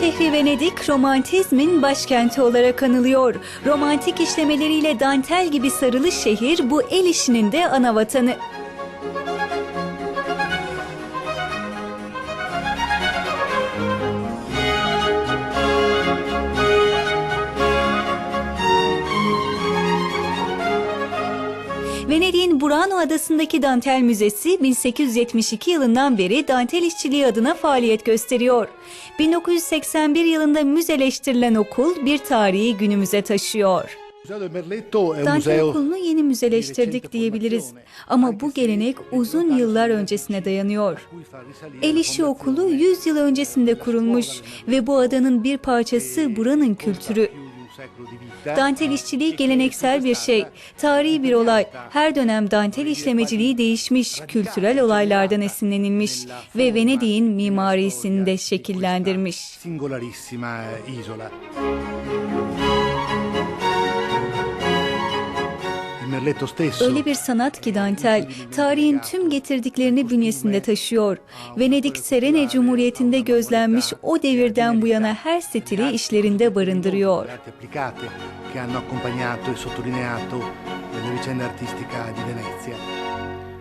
şehri Venedik romantizmin başkenti olarak anılıyor. Romantik işlemeleriyle dantel gibi sarılı şehir bu el işinin de ana vatanı. Venedik'in Burano adasındaki Dantel Müzesi 1872 yılından beri dantel işçiliği adına faaliyet gösteriyor. 1981 yılında müzeleştirilen okul bir tarihi günümüze taşıyor. Un Dantel okulunu yeni müzeleştirdik diyebiliriz. Ama bu gelenek uzun yıllar öncesine dayanıyor. El işi okulu 100 yıl öncesinde kurulmuş ve bu adanın bir parçası buranın kültürü. Dantel işçiliği geleneksel bir şey, tarihi bir olay. Her dönem dantel işlemeciliği değişmiş, kültürel olaylardan esinlenilmiş ve Venedik'in mimarisini de şekillendirmiş. Öyle bir sanat ki dantel, tarihin tüm getirdiklerini bünyesinde taşıyor. Venedik Serene Cumhuriyeti'nde gözlenmiş o devirden bu yana her stili işlerinde barındırıyor. le che hanno accompagnato e sottolineato la vicenda artistica di Venezia.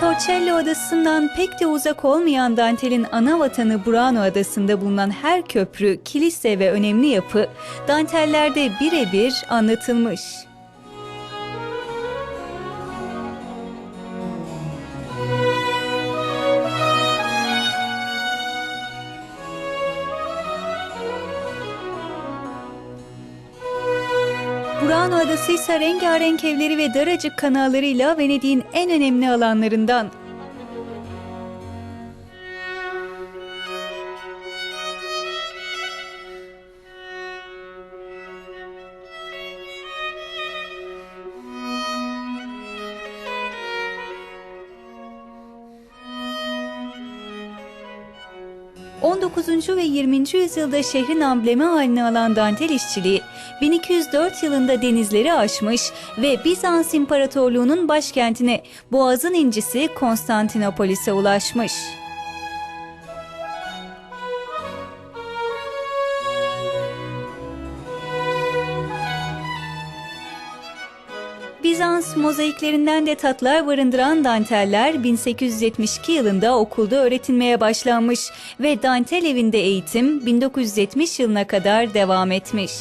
Torcello adasından pek de uzak olmayan dantelin ana vatanı Burano adasında bulunan her köprü, kilise ve önemli yapı dantellerde birebir anlatılmış. Burano Adası ise rengarenk evleri ve daracık kanallarıyla Venedik'in en önemli alanlarından. ...19. ve 20. yüzyılda şehrin amblemi haline alan dantel işçiliği... ...1204 yılında denizleri aşmış ve Bizans İmparatorluğu'nun başkentine... ...Boğaz'ın incisi Konstantinopolis'e ulaşmış. Bizans mozaiklerinden de tatlar barındıran danteller 1872 yılında okulda öğretilmeye başlanmış ve dantel evinde eğitim 1970 yılına kadar devam etmiş.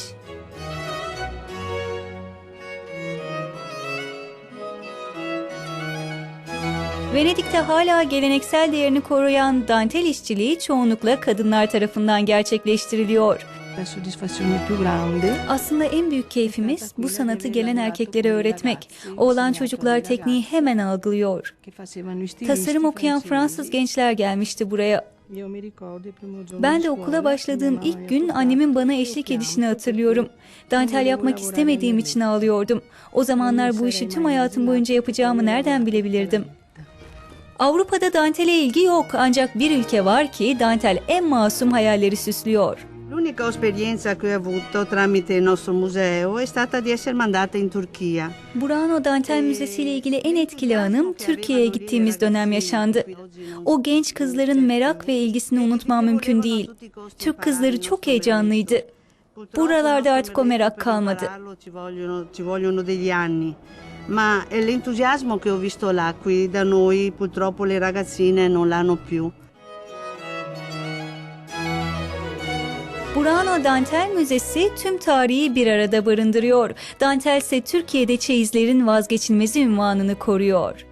Venedik'te hala geleneksel değerini koruyan dantel işçiliği çoğunlukla kadınlar tarafından gerçekleştiriliyor. Aslında en büyük keyfimiz bu sanatı gelen erkeklere öğretmek. Oğlan çocuklar tekniği hemen algılıyor. Tasarım okuyan Fransız gençler gelmişti buraya. Ben de okula başladığım ilk gün annemin bana eşlik edişini hatırlıyorum. Dantel yapmak istemediğim için ağlıyordum. O zamanlar bu işi tüm hayatım boyunca yapacağımı nereden bilebilirdim? Avrupa'da dantele ilgi yok ancak bir ülke var ki dantel en masum hayalleri süslüyor. L'unica esperienza che ho avuto tramite il nostro museo è stata di essere mandata in Turchia. Burano Dantel Müzesi ile ilgili en etkili anım Türkiye'ye gittiğimiz dönem yaşandı. O genç kızların merak ve ilgisini unutmam mümkün değil. Türk kızları çok heyecanlıydı. Buralarda artık o merak kalmadı. Ma è l'entusiasmo che ho visto là, qui da noi purtroppo le ragazzine non l'hanno più. Burano Dantel Müzesi tüm tarihi bir arada barındırıyor. Dantel ise Türkiye'de çeyizlerin vazgeçilmez ünvanını koruyor.